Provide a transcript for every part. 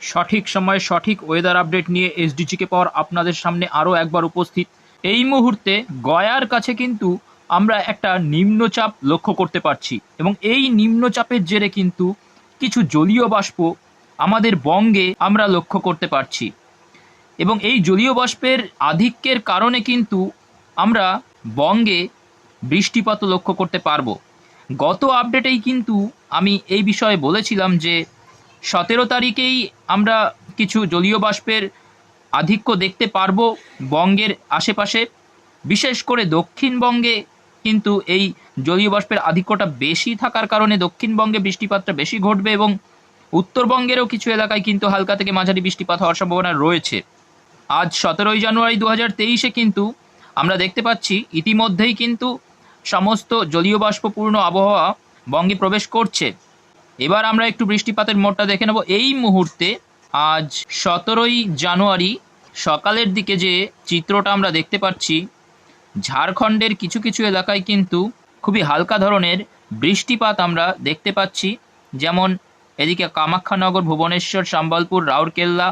সঠিক সময়ে সঠিক ওয়েদার আপডেট নিয়ে এসডিজিকে পাওয়ার আপনাদের সামনে আরও একবার উপস্থিত। এই মুহূর্তে গয়ার কাছে কিন্তু আমরা একটা নিম্নচাপ লক্ষ্য করতে পারছি এবং এই নিম্নচাপের জেরে কিন্তু কিছু জলীয় বাষ্প আমাদের বঙ্গে আমরা লক্ষ্য করতে পারছি। এবং এই জলীয় বাষ্পের আধিক্যের কারণে কিন্তু আমরা বঙ্গে বৃষ্টিপাত লক্ষ্য করতে পারব। গত আপডেটেই কিন্তু আমি এই বিষয়ে বলেছিলাম যে সতেরো তারিখেই আমরা কিছু জলীয় বাষ্পের আধিক্য দেখতে পারব বঙ্গের আশেপাশে। বিশেষ করে দক্ষিণবঙ্গে কিন্তু এই জলীয় বাষ্পের আধিক্যটা বেশি থাকার কারণে দক্ষিণবঙ্গে বৃষ্টিপাতটা বেশি ঘটবে এবং উত্তরবঙ্গেরও কিছু এলাকায় কিন্তু হালকা থেকে মাঝারি বৃষ্টিপাত হওয়ার সম্ভাবনা রয়েছে। আজ সতেরোই জানুয়ারি দু হাজার তেইশে কিন্তু আমরা দেখতে পাচ্ছি ইতিমধ্যেই কিন্তু সমস্ত জলীয় বাষ্পপূর্ণ আবহাওয়া বঙ্গে প্রবেশ করছে। এবার আমরা একটু বৃষ্টিপাতের মোডটা দেখে নেব। এই মুহূর্তে আজ সতেরোই জানুয়ারি সকালের দিকে যে চিত্রটা আমরা দেখতে পাচ্ছি, ঝাড়খণ্ডের কিছু কিছু এলাকায় কিন্তু খুবই হালকা ধরনের বৃষ্টিপাত আমরা দেখতে পাচ্ছি। যেমন এদিকে কামাখ্যানগর ভুবনেশ্বর, সম্বলপুর, রাউরকেল্লা,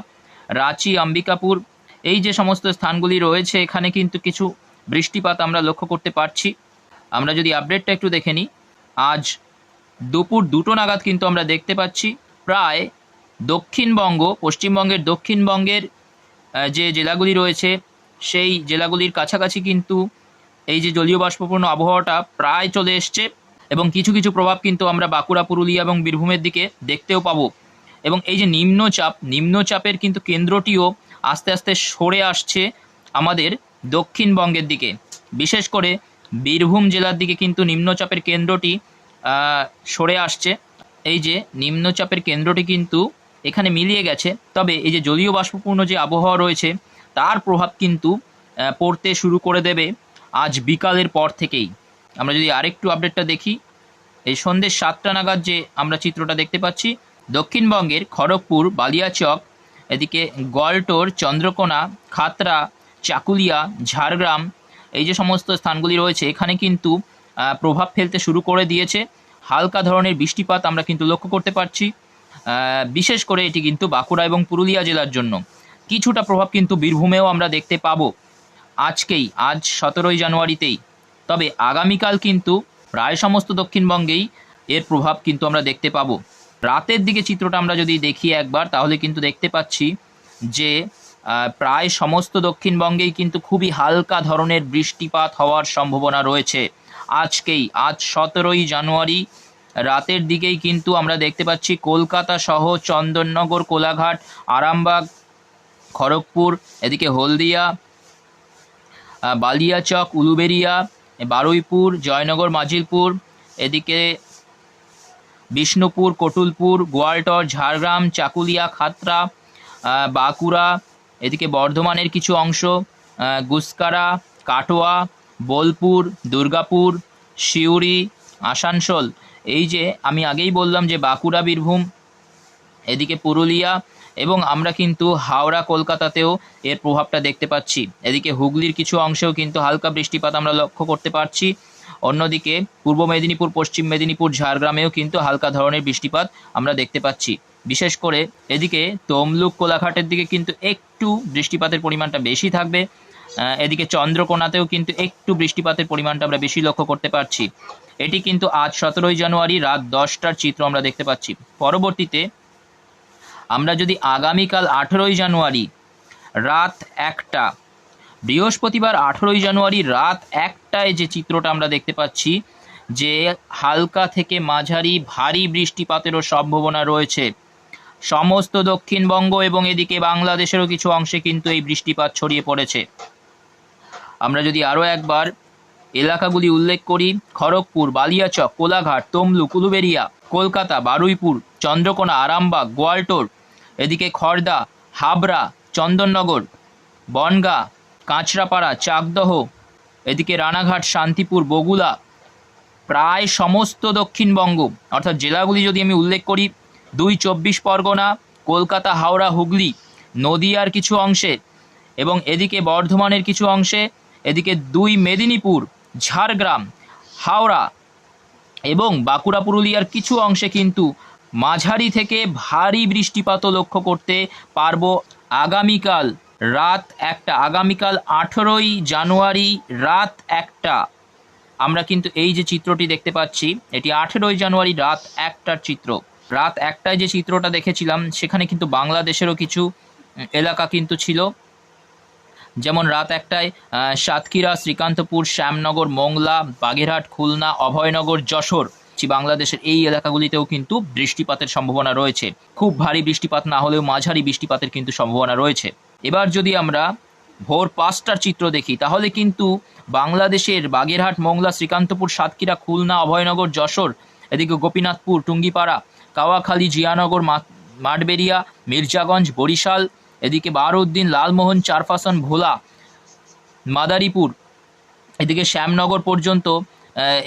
রাঁচি অম্বিকাপুর এই যে সমস্ত স্থানগুলি রয়েছে, এখানে কিন্তু কিছু বৃষ্টিপাত আমরা লক্ষ্য করতে পারছি। আমরা যদি আপডেটটা একটু দেখে নিই, আজ দুপুর দুটো নাগাদ কিন্তু আমরা দেখতে পাচ্ছি। প্রায় দক্ষিণবঙ্গ, পশ্চিমবঙ্গের দক্ষিণবঙ্গের যে জেলাগুলি রয়েছে, সেই জেলাগুলির কাছাকাছি কিন্তু এই যে জলীয় বাষ্পপূর্ণ আবহাওয়াটা প্রায় চলে এসছে এবং কিছু কিছু প্রভাব কিন্তু আমরা বাঁকুড়া, পুরুলিয়া এবং বীরভূমের দিকে দেখতেও পাবো। এবং এই যে নিম্নচাপ, নিম্নচাপের কিন্তু কেন্দ্রটিও আস্তে আস্তে সরে আসছে আমাদের দক্ষিণবঙ্গের দিকে। বিশেষ করে বীরভূম জেলার দিকে কিন্তু নিম্নচাপের কেন্দ্রটি সরে আসছে। এই যে নিম্নচাপের কেন্দ্রটি কিন্তু এখানে মিলিয়ে গেছে। তবে এই যে জলীয় বাষ্পপূর্ণ যে আবহাওয়া রয়েছে, তার প্রভাব কিন্তু পড়তে শুরু করে দেবে আজ বিকালের পর থেকেই। আমরা যদি আরেকটু আপডেটটা দেখি, এই সন্ধ্যে সাতটা নাগাদ যে আমরা চিত্রটা দেখতে পাচ্ছি, দক্ষিণবঙ্গের খড়গপুর, বালিয়াচক, এদিকে গলটোর, চন্দ্রকোনা খাতরা চাকুলিয়া, ঝাড়গ্রাম, এই যে সমস্ত স্থানগুলি রয়েছে, এখানে কিন্তু প্রভাব ফেলতে শুরু করে দিয়েছে। হালকা ধরনের বৃষ্টিপাত আমরা কিন্তু লক্ষ্য করতে পারছি। বিশেষ করে এটি কিন্তু বাঁকুড়া এবং পুরুলিয়া জেলার জন্য। কিছুটা প্রভাব কিন্তু বীরভূমেও আমরা দেখতে পাবো। আজকেই, আজ সতেরোই জানুয়ারিতেই। তবে আগামীকাল কিন্তু প্রায় সমস্ত দক্ষিণবঙ্গেই এর প্রভাব কিন্তু আমরা দেখতে পাবো। রাতের দিকে চিত্রটা আমরা যদি দেখি একবার, তাহলে কিন্তু দেখতে পাচ্ছি যে প্রায় সমস্ত দক্ষিণবঙ্গেই কিন্তু খুবই হালকা ধরনের বৃষ্টিপাত হওয়ার সম্ভাবনা রয়েছে। আজকেই, আজ সতেরোই জানুয়ারি। রাতের দিকেই কিন্তু আমরা দেখতে পাচ্ছি কলকাতা সহ চন্দননগর, কোলাঘাট, আরামবাগ, খড়গপুর, এদিকে হলদিয়া বালিয়াচক, উলুবেরিয়া, বারুইপুর, জয়নগর, মাজিলপুর, এদিকে বিষ্ণুপুর, কটুলপুর, গোয়ালটর, ঝাড়গ্রাম, চাকুলিয়া, খাতরা বাঁকুড়া, এদিকে বর্ধমানের কিছু অংশ গুসকারা, কাটোয়া বোলপুর, দুর্গাপুর, সিউড়ি, আসানসোল। এই যে আমি আগেই বললাম যে বাঁকুড়া, বীরভূম, এদিকে পুরুলিয়া এবং আমরা কিন্তু হাওড়া, কলকাতাতেও এর প্রভাবটা দেখতে পাচ্ছি। এদিকে হুগলির কিছু অংশেও কিন্তু হালকা বৃষ্টিপাত আমরা লক্ষ্য করতে পারছি। অন্যদিকে পূর্ব মেদিনীপুর, পশ্চিম মেদিনীপুর, ঝাড়গ্রামেও কিন্তু হালকা ধরনের বৃষ্টিপাত আমরা দেখতে পাচ্ছি। বিশেষ করে এদিকে তমলুক, কোলাঘাটের দিকে কিন্তু একটু বৃষ্টিপাতের পরিমাণটা বেশি থাকবে। এদিকে চন্দ্রকোনাতেও কিন্তু একটু বৃষ্টিপাতের পরিমাণটা আমরা বেশি লক্ষ্য করতে পারছি। এটি কিন্তু আজ সতেরোই জানুয়ারি রাত দশটার চিত্র আমরা দেখতে পাচ্ছি। পরবর্তীতে আমরা যদি আগামীকাল আঠেরোই জানুয়ারি রাত একটা, বৃহস্পতিবার আঠেরোই জানুয়ারি রাত একটায় যে চিত্রটা আমরা দেখতে পাচ্ছি, যে হালকা থেকে মাঝারি ভারী বৃষ্টিপাতেরও সম্ভাবনা রয়েছে। সমস্ত দক্ষিণবঙ্গ এবং এদিকে বাংলাদেশেরও কিছু অংশে কিন্তু এই বৃষ্টিপাত ছড়িয়ে পড়েছে। আমরা যদি আরও একবার এলাকাগুলি উল্লেখ করি, খড়গপুর, বালিয়াচক, কোলাঘাট, তমলুক, উলুবেরিয়া, কলকাতা, বারুইপুর, চন্দ্রকোনা, আরামবাগ, গোয়ালটোর, এদিকে খড়দা হাবড়া, চন্দননগর, বনগাঁ, কাঁচরাপাড়া, চাকদহ, এদিকে রানাঘাট, শান্তিপুর বগুলা প্রায় সমস্ত দক্ষিণবঙ্গ, অর্থাৎ জেলাগুলি যদি আমি উল্লেখ করি, দুই চব্বিশ পরগনা, কলকাতা, হাওড়া, হুগলি, নদিয়ার কিছু অংশে এবং এদিকে বর্ধমানের কিছু অংশে এদিকে দুই মেদিনীপুর, ঝাড়গ্রাম, হাওড়া এবং বাঁকুড়া পুরুলিয়ার কিছু অংশে কিন্তু মাঝারি থেকে ভারী বৃষ্টিপাতও লক্ষ্য করতে পারব আগামীকাল রাত একটা, আগামীকাল আঠেরোই জানুয়ারি রাত একটা। আমরা কিন্তু এই যে চিত্রটি দেখতে পাচ্ছি, এটি আঠেরোই জানুয়ারি রাত একটার চিত্র। রাত একটায় যে চিত্রটা দেখেছিলাম, সেখানে কিন্তু বাংলাদেশেরও কিছু এলাকা কিন্তু ছিল। যেমন রাত একটায় সাতক্ষীরা, শ্রীকান্তপুর, শ্যামনগর, মোংলা, বাগেরহাট, খুলনা, অভয়নগর, যশোর বাংলাদেশের এই এলাকাগুলিতেও কিন্তু বৃষ্টিপাতের সম্ভাবনা রয়েছে। খুব ভারী বৃষ্টিপাত না হলেও মাঝারি বৃষ্টিপাতের কিন্তু সম্ভাবনা রয়েছে। এবার যদি আমরা ভোর পাঁচটার চিত্র দেখি, তাহলে কিন্তু বাংলাদেশের বাগেরহাট, মোংলা, শ্রীকান্তপুর, সাতক্ষীরা, খুলনা, অভয়নগর, যশোর, এদিকে গোপীনাথপুর, টুঙ্গিপাড়া, কাওয়াখালী, জিয়ানগর মাঠবেরিয়া মির্জাগঞ্জ, বরিশাল এদিকে বারউদ্দিন লালমোহন চারফাসন ভোলা, মাদারীপুর, এদিকে শ্যামনগর পর্যন্ত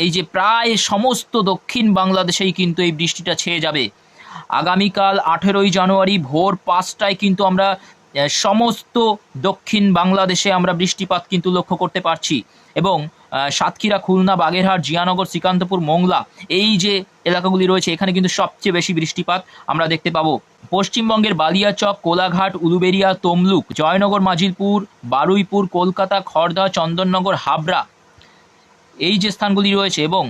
এই যে প্রায় সমস্ত দক্ষিণ বাংলাদেশেই কিন্তু এই বৃষ্টিটা ছেয়ে যাবে। আগামীকাল আঠেরোই জানুয়ারি ভোর পাঁচটায় কিন্তু আমরা সমস্ত দক্ষিণ বাংলাদেশে আমরা বৃষ্টিপাত কিন্তু লক্ষ্য করতে পারছি। এবং সাতক্ষীরা, খুলনা, বাগেরহাট, জিয়ানগর শ্রীকান্তপুর মোংলা এই যে এলাকাগুলি রয়েছে, এখানে কিন্তু সবচেয়ে বেশি বৃষ্টিপাত আমরা দেখতে পাবো। পশ্চিমবঙ্গের বালিয়াচক, কোলাঘাট উলুবেরিয়া তমলুক, জয়নগর, মাজিলপুর, বারুইপুর, কলকাতা খড়দা চন্দননগর, হাবড়া এই যে স্থানগুলি রয়েছে এবং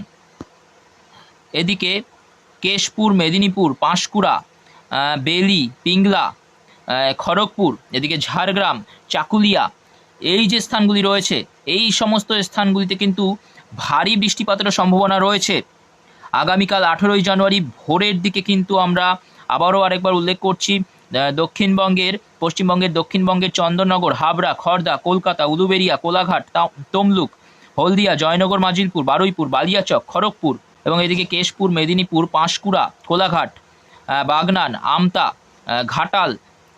এদিকে কেশপুর, মেদিনীপুর, পাঁশকুড়া বেলি, পিংলা খড়গপুর, এদিকে ঝাড়গ্রাম, চাকুলিয়া, এই যে স্থানগুলি রয়েছে, এই সমস্ত স্থানগুলিতে কিন্তু ভারী বৃষ্টিপাতের সম্ভাবনা রয়েছে। আগামীকাল আঠেরোই জানুয়ারি ভোরের দিকে কিন্তু আমরা আবারও আরেকবার উল্লেখ করছি দক্ষিণবঙ্গের, পশ্চিমবঙ্গের দক্ষিণবঙ্গের চন্দননগর, হাবড়া খড়দা কলকাতা, উলুবেরিয়া, কোলাঘাট তমলুক, হলদিয়া, জয়নগর, মাজিলপুর, বারুইপুর, বালিয়াচক, খড়গপুর এবং এদিকে কেশপুর, মেদিনীপুর, পাঁশকুড়া, কোলাঘাট বাগনান, আমতা ঘাটাল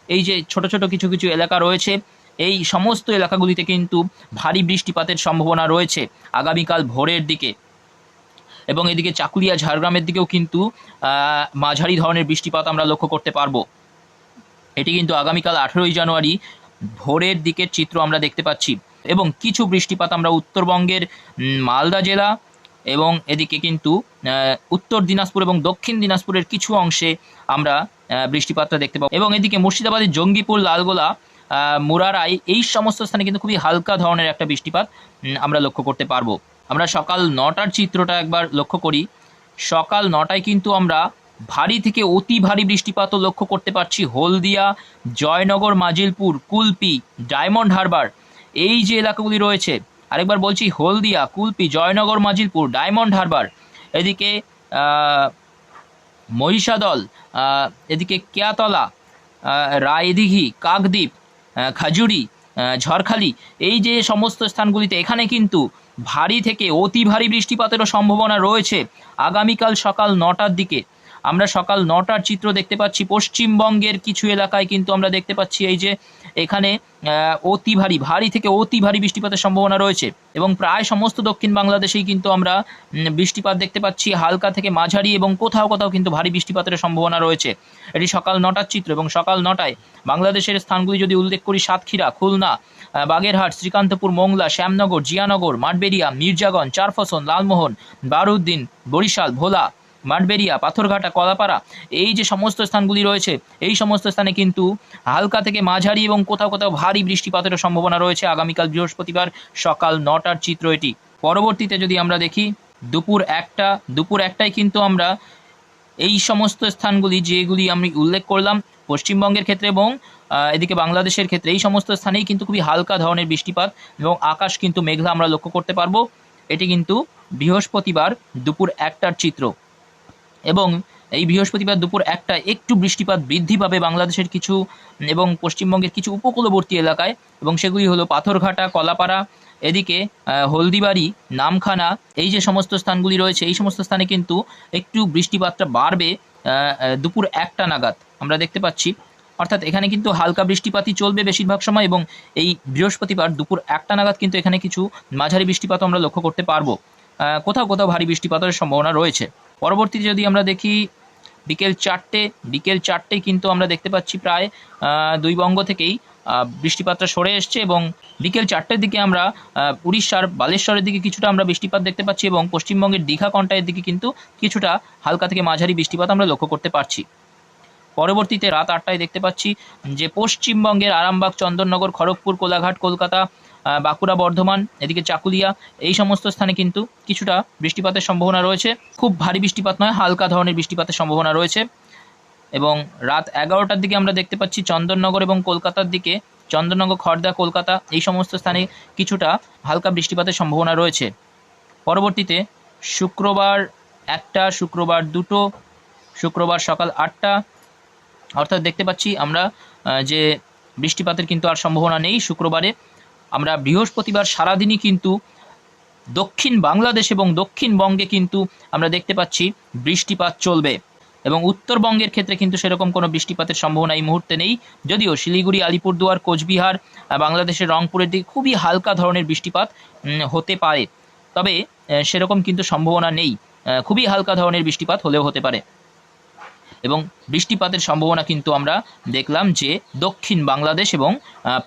এই যে ছোট ছোট কিছু কিছু এলাকা রয়েছে, এই সমস্ত এলাকাগুলিতে কিন্তু ভারী বৃষ্টিপাতের সম্ভাবনা রয়েছে আগামীকাল ভোরের দিকে। এবং এদিকে চাকুলিয়া, ঝাড়গ্রামের দিকেও কিন্তু মাঝারি ধরনের বৃষ্টিপাত আমরা লক্ষ্য করতে পারব। এটি কিন্তু আগামীকাল আঠেরোই জানুয়ারি ভোরের দিকের চিত্র আমরা দেখতে পাচ্ছি। এবং কিছু বৃষ্টিপাত আমরা উত্তরবঙ্গের মালদা জেলা এবং এদিকে কিন্তু উত্তর দিনাজপুর এবং দক্ষিণ দিনাজপুরের কিছু অংশে আমরা বৃষ্টিপাতটা দেখতে পাবো। এবং এদিকে মুর্শিদাবাদের জঙ্গিপুর, লালগোলা মুরারাই এই সমস্ত স্থানে কিন্তু খুবই হালকা ধরনের একটা বৃষ্টিপাত আমরা লক্ষ্য করতে পারব। আমরা সকাল নটার চিত্রটা একবার লক্ষ্য করি। সকাল নটায় কিন্তু আমরা ভারী থেকে অতি ভারী বৃষ্টিপাতও লক্ষ্য করতে পারছি। হলদিয়া, জয়নগর, মাজিলপুর, কুলপি, ডায়মন্ড হারবার, এই যে এলাকাগুলি রয়েছে আরেকবার বলছি, হলদিয়া, কুলপি, জয়নগর, মাজিলপুর, ডায়মন্ড হারবার। এদিকে মহিষাদল এদিকে কেয়াতলা রায়দিঘি, কাকদ্বীপ খাজুরি ঝড়খালি। এই যে সমস্ত স্থানগুলিতে এখানে কিন্তু ভারী থেকে অতি ভারী বৃষ্টিপাতেরও সম্ভাবনা রয়েছে। আগামীকাল সকাল নটার দিকে আমরা সকাল নটার চিত্র দেখতে পাচ্ছি। পশ্চিমবঙ্গের কিছু এলাকায় কিন্তু আমরা দেখতে পাচ্ছি এই যে এখানে অতি ভারী ভারী থেকে অতি ভারী বৃষ্টিপাতের সম্ভাবনা রয়েছে এবং প্রায় সমস্ত দক্ষিণ বাংলাদেশেই কিন্তু আমরা বৃষ্টিপাত দেখতে পাচ্ছি। হালকা থেকে মাঝারি এবং কোথাও কোথাও কিন্তু ভারী বৃষ্টিপাতের সম্ভাবনা রয়েছে। এটি সকাল নটার চিত্র এবং সকাল নটায় বাংলাদেশের স্থানগুলি যদি উল্লেখ করি, সাতক্ষীরা, খুলনা বাগেরহাট, শ্রীকান্তপুর, মোংলা, শ্যামনগর, জিয়ানগর, মাঠবেরিয়া, মির্জাগঞ্জ, চারফসন, লালমোহন বারুদ্দিন বরিশাল, ভোলা মাঠবেরিয়া, পাথরঘাটা, কলাপাড়া, এই যে সমস্ত স্থানগুলি রয়েছে, এই সমস্ত স্থানে কিন্তু হালকা থেকে মাঝারি এবং কোথাও কোথাও ভারী বৃষ্টিপাতের সম্ভাবনা রয়েছে আগামীকাল বৃহস্পতিবার সকাল নটার চিত্র এটি। পরবর্তীতে যদি আমরা দেখি, দুপুর একটা, দুপুর একটায় কিন্তু আমরা এই সমস্ত স্থানগুলি যেগুলি আমি উল্লেখ করলাম, পশ্চিমবঙ্গের ক্ষেত্রে এবং এদিকে বাংলাদেশের ক্ষেত্রে, এই সমস্ত স্থানেই কিন্তু খুবই হালকা ধরনের বৃষ্টিপাত এবং আকাশ কিন্তু মেঘলা আমরা লক্ষ্য করতে পারব। এটি কিন্তু বৃহস্পতিবার দুপুর একটার চিত্র। এবং এই বৃহস্পতিবার দুপুর একটা একটু বৃষ্টিপাত বৃদ্ধি পাবে বাংলাদেশের কিছু, এবং পশ্চিমবঙ্গের কিছু উপকূলবর্তী এলাকায়, এবং সেগুলি হলো পাথরঘাটা, কলাপাড়া, এদিকে হলদিবাড়ি, নামখানা, এই যে সমস্ত স্থানগুলি রয়েছে, এই সমস্ত স্থানে কিন্তু একটু বৃষ্টিপাতটা বাড়বে দুপুর একটা নাগাদ আমরা দেখতে পাচ্ছি। অর্থাৎ এখানে কিন্তু হালকা বৃষ্টিপাতই চলবে বেশিরভাগ সময়, এবং এই বৃহস্পতিবার দুপুর একটা নাগাদ কিন্তু এখানে কিছু মাঝারি বৃষ্টিপাত আমরা লক্ষ্য করতে পারব। কোথাও কোথাও ভারী বৃষ্টিপাতের সম্ভাবনা রয়েছে। পরবর্তীতে যদি আমরা দেখি বিকেল চারটে বিকেল চারটে কিন্তু আমরা দেখতে পাচ্ছি প্রায় দুই বঙ্গ থেকেই বৃষ্টিপাতটা সরে এসছে এবং বিকেল চারটের দিকে আমরা উড়িষ্যার বালেশ্বরের দিকে কিছুটা আমরা বৃষ্টিপাত দেখতে পাচ্ছি এবং পশ্চিমবঙ্গের দীঘা কন্টায়ের দিকে কিন্তু কিছুটা হালকা থেকে মাঝারি বৃষ্টিপাত আমরা লক্ষ্য করতে পারছি। পরবর্তীতে রাত আটটায় দেখতে পাচ্ছি যে পশ্চিমবঙ্গের আরামবাগ, চন্দননগর, খড়গপুর, কোলাঘাট, কলকাতা বাঁকুড়া, বর্ধমান, এদিকে চাকুলিয়া, এই সমস্ত স্থানে কিন্তু কিছুটা বৃষ্টিপাতের সম্ভাবনা রয়েছে। খুব ভারী বৃষ্টিপাত নয়, হালকা ধরনের বৃষ্টিপাতের সম্ভাবনা রয়েছে। এবং রাত এগারোটার দিকে আমরা দেখতে পাচ্ছি চন্দননগর এবং কলকাতার দিকে, চন্দননগর খড়দা কলকাতা, এই সমস্ত স্থানে কিছুটা হালকা বৃষ্টিপাতের সম্ভাবনা রয়েছে। পরবর্তীতে শুক্রবার একটা, শুক্রবার দুটো, শুক্রবার সকাল আটটা, অর্থাৎ দেখতে পাচ্ছি আমরা যে বৃষ্টিপাতের কিন্তু আর সম্ভাবনা নেই শুক্রবারে। আমরা বৃহস্পতিবার সারাদিনই কিন্তু দক্ষিণ বাংলাদেশ এবং দক্ষিণবঙ্গে কিন্তু আমরা দেখতে পাচ্ছি বৃষ্টিপাত চলবে এবং উত্তরবঙ্গের ক্ষেত্রে কিন্তু সেরকম কোনো বৃষ্টিপাতের সম্ভাবনা এই মুহূর্তে নেই। যদিও শিলিগুড়ি, আলিপুরদুয়ার, কোচবিহার বাংলাদেশের রংপুরের দিকে খুবই হালকা ধরনের বৃষ্টিপাত হতে পারে। তবে সেরকম কিন্তু সম্ভাবনা নেই। খুবই হালকা ধরনের বৃষ্টিপাত হলেও হতে পারে। এবং বৃষ্টিপাতের সম্ভাবনা কিন্তু আমরা দেখলাম যে দক্ষিণ বাংলাদেশ এবং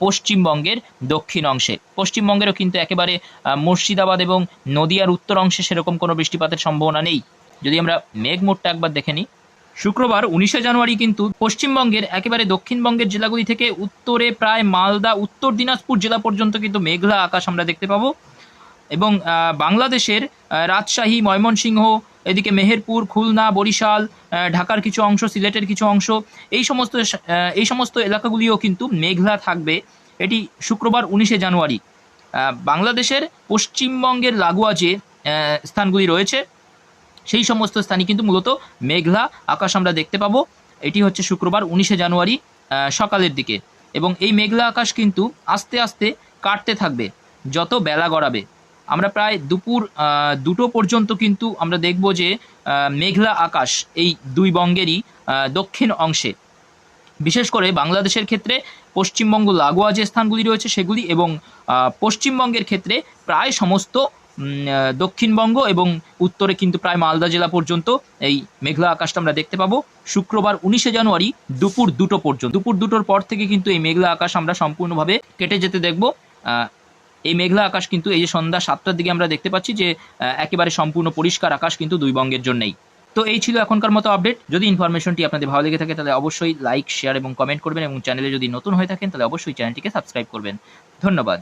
পশ্চিমবঙ্গের দক্ষিণ অংশে। পশ্চিমবঙ্গেরও কিন্তু একেবারে মুর্শিদাবাদ এবং নদিয়ার উত্তর অংশে সেরকম কোনো বৃষ্টিপাতের সম্ভাবনা নেই। যদি আমরা মেঘমোটটা একবার দেখে নিই। শুক্রবার উনিশে জানুয়ারি কিন্তু পশ্চিমবঙ্গের একেবারে দক্ষিণবঙ্গের জেলাগুলি থেকে উত্তরে প্রায় মালদা, উত্তর দিনাজপুর জেলা পর্যন্ত কিন্তু মেঘলা আকাশ আমরা দেখতে পাবো। এবং বাংলাদেশের রাজশাহী, ময়মনসিংহ এদিকে মেহেরপুর, খুলনা, বরিশাল ঢাকার কিছু অংশ, সিলেটের কিছু অংশ, এই সমস্ত এই সমস্ত এলাকাগুলিও কিন্তু মেঘলা থাকবে। এটি শুক্রবার উনিশে জানুয়ারি। বাংলাদেশের পশ্চিমবঙ্গের লাগোয়া যে স্থানগুলি রয়েছে, সেই সমস্ত স্থানে কিন্তু মূলত মেঘলা আকাশ আমরা দেখতে পাবো। এটি হচ্ছে শুক্রবার উনিশে জানুয়ারি সকালের দিকে। এবং এই মেঘলা আকাশ কিন্তু আস্তে আস্তে কাটতে থাকবে, যত বেলা গড়াবে। আমরা প্রায় দুপুর দুটো পর্যন্ত কিন্তু আমরা দেখব যে মেঘলা আকাশ এই দুই বঙ্গেরই দক্ষিণ অংশে। বিশেষ করে বাংলাদেশের ক্ষেত্রে পশ্চিমবঙ্গ লাগোয়া যে স্থানগুলি রয়েছে সেগুলি এবং পশ্চিমবঙ্গের ক্ষেত্রে প্রায় সমস্ত দক্ষিণবঙ্গ এবং উত্তরে কিন্তু প্রায় মালদা জেলা পর্যন্ত এই মেঘলা আকাশটা আমরা দেখতে পাবো। শুক্রবার উনিশে জানুয়ারি দুপুর দুটো পর্যন্ত। দুপুর দুটোর পর থেকে কিন্তু এই মেঘলা আকাশ আমরা সম্পূর্ণভাবে কেটে যেতে দেখব। এই মেঘলা আকাশ কিন্তু এই যে সন্ধ্যা সাতটার দিকে আমরা দেখতে পাচ্ছি যে একেবারে সম্পূর্ণ পরিষ্কার আকাশ কিন্তু দুই বঙ্গের জন্যই। তো এই ছিল এখনকার মতো আপডেট যদি ইনফরমেশনটি আপনাদের ভালো লেগে থাকে, তাহলে অবশ্যই লাইক শেয়ার এবং কমেন্ট করবেন এবং চ্যানেলে যদি নতুন হয়ে থাকেন, তাহলে অবশ্যই চ্যানেলটিকে সাবস্ক্রাইব করবেন। ধন্যবাদ।